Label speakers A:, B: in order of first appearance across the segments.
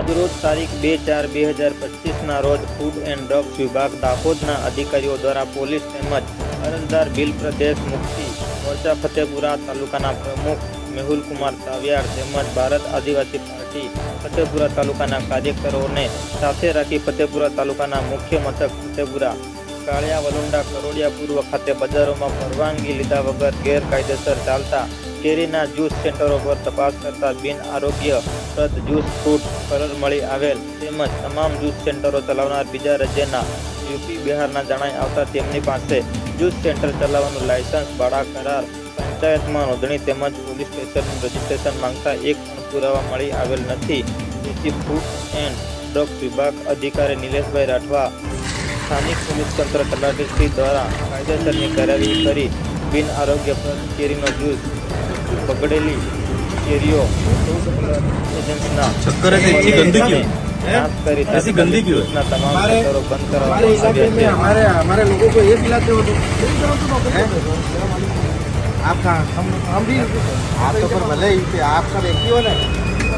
A: આજરોજ તારીખ બે ચાર બે હજાર પચીસના રોજ ફૂડ એન્ડ ડ્રગ્સ વિભાગ દાહોદના અધિકારીઓ દ્વારા પોલીસ તેમજ અરજદાર બિલ પ્રદેશ મુક્તિ મોરચા ફતેપુરા તાલુકાના પ્રમુખ મેહુલ કુમાર તાવિયાર તેમજ ભારત આદિવાસી પાર્ટી ફતેપુરા તાલુકાના કાર્યકરોને સાથે રાખી ફતેપુરા તાલુકાના મુખ્ય મથક ફતેપુરા, કાળિયા, વલુંડા કરોડિયા પૂર્વ ખાતે બજારોમાં પરવાનગી લીધા વગર ગેરકાયદેસર ચાલતા કેરીના જ્યુસ સેન્ટરો પર તપાસ કરતા બિન આરોગ્યપ્રદ જ્યુસ ફ્રૂટ કલર મળી આવેલ તેમજ તમામ જ્યુસ સેન્ટરો ચલાવનાર બીજા રાજ્યના યુપી બિહારના જણાય આવતા તેમની પાસે જ્યુસ સેન્ટર ચલાવવાનું લાયસન્સ, ભાડા કરાર, પંચાયતમાં નોંધણી તેમજ પોલીસ સ્ટેશનનું રજીસ્ટ્રેશન માંગતા એક પણ પુરાવા મળી આવેલ નથી. તેથી ફૂડ એન્ડ ડ્રગ વિભાગ અધિકારી નિલેશભાઈ રાઠવા સ્થાનિક પોલીસ તંત્ર તલાટીશ્રી દ્વારા કાયદેસરની કાર્યવાહી કરી બિન આરોગ્યપ્રદ કેરીનો જ્યુસ બગડેલી કેરીઓ એજન્સના
B: शक्कर ऐसे इतनी गंदी क्यों
A: જાંચ કરી
B: ऐसी गंदी क्यों है?
A: જ્યુસના તમામ
C: हमारे-
A: સેન્ટરો બંધ
C: हमारे
A: કરવામાં
C: इलाके में
A: આવ્યા છે
C: हमारे हमारे लोगों को ये खिलाते हो तो हैं? आप कहाँ हम हम भी आप तो पर भले ही थे, आपका व्यक्ति हो ना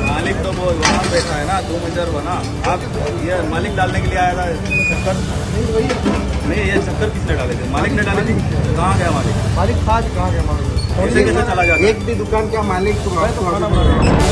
B: मालिक तो वो वहाँ बैठा है ना दो मंजर बना आप ये मालिक डालने के लिए आया था शक्कर नहीं ये शक्कर किसने डाले थे मालिक ने डाली थी कहाँ गया मालिक
C: मालिक आज कहाँ गया मालिक
B: ऐसे कैसे चला जाता है?
C: एक भी दुकान का मालिक तुम आपको बुलाओ